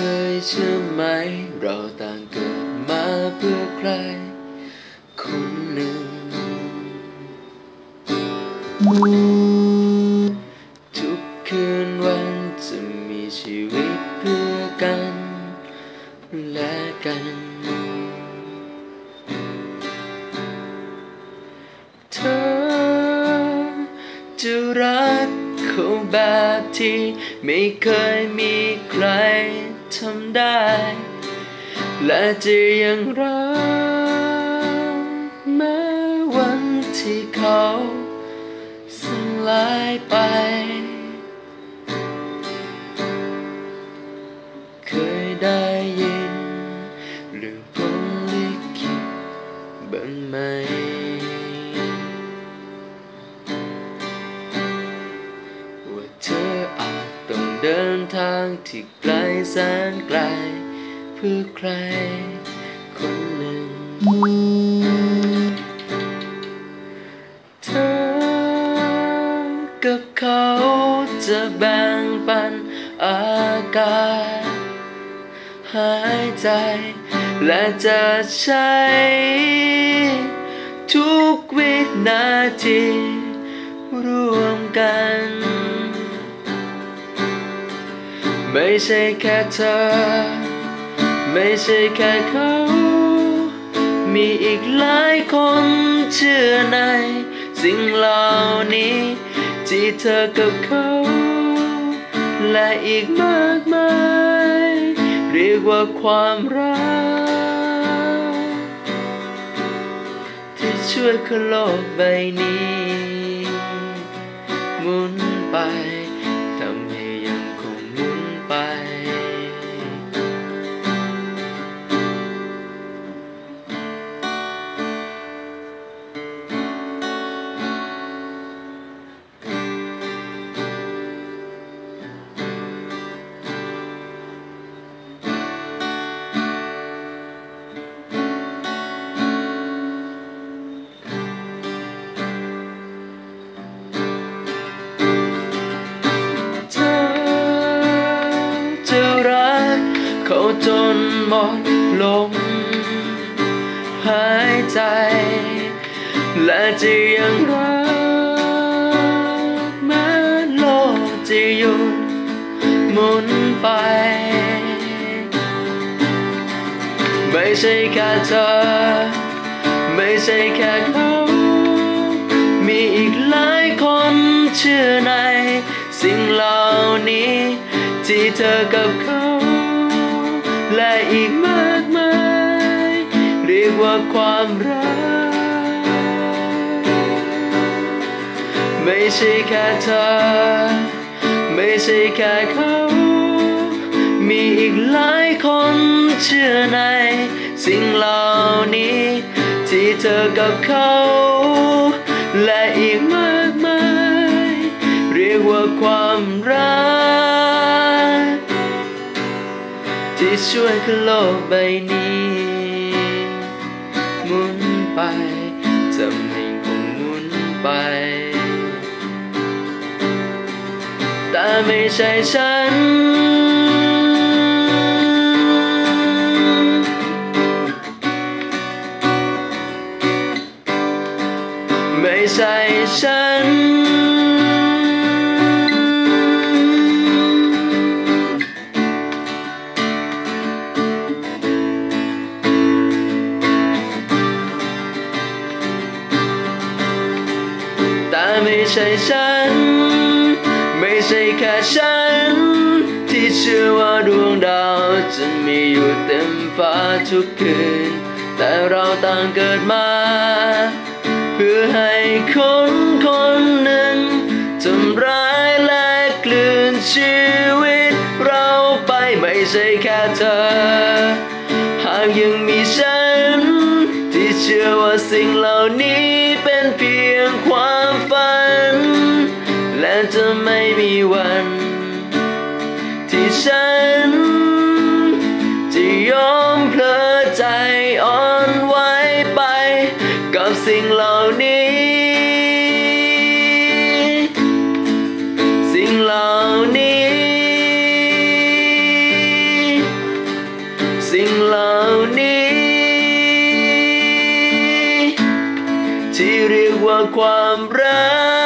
ใช่ไหม เราต่างเกิดมาเพื่อใคร คนหนึ่ง ทุกคืนวันจะมีชีวิตเพื่อกัน และกัน เธอจะรักเขาแบบที่ไม่เคยมีใคร ทำได้ และจะยังรักแม้วันที่เขาสลายไป เดินทางที่ไกลแสนไกล เพื่อใคร คนหนึ่ง เธอกับเขาจะแบ่งปันอากาศหายใจ และจะใช้ทุกวินาทีร่วมกัน ไม่ใช่แค่เธอ ไม่ใช่แค่เขา มีอีกหลายคนเชื่อใน สิ่งเหล่านี้ ที่เธอกับเขา และอีกมากมาย เรียกว่าความรัก ที่ช่วยคนโลกใบนี้ หมุนไป หมดลมหายใจ และจะยังรักแม้โลกจะหยุดหมุนไป ไม่ใช่แค่เธอ ไม่ใช่แค่เขามีอีกหลายคนเชื่อใน สิ่งเหล่านี้ ที่เธอกับเขา และอีกมากมาย เรียกว่าความรัก ไม่ใช่แค่เธอ ไม่ใช่แค่เขา มีอีกหลายคนเชื่อในสิ่งเหล่านี้ ที่เธอกับเขา และอีกมากมาย เรียกว่าความรัก ที่ช่วยให้โลกใบนี้หมุนไปจำให้คงหมุนไป แต่ไม่ใช่ฉัน ไม่ใช่ฉัน ไม่ใช่แค่ฉัน ที่เชื่อว่าดวงดาวจะมีอยู่เต็มฟ้าทุกคืน แต่เราต่างเกิดมา เพื่อให้คนคนหนึ่งทำร้ายและกลืนชีวิตเราไปไม่ใช่แค่เธอ หากยังมีฉัน ที่เชื่อว่าสิ่งเหล่านี้ ฉัน จะยอมเพลอใจอ่อนไหวไป กับสิ่งเหล่านี้ สิ่งเหล่านี้ สิ่งเหล่านี้ ที่เรียกว่าความรัก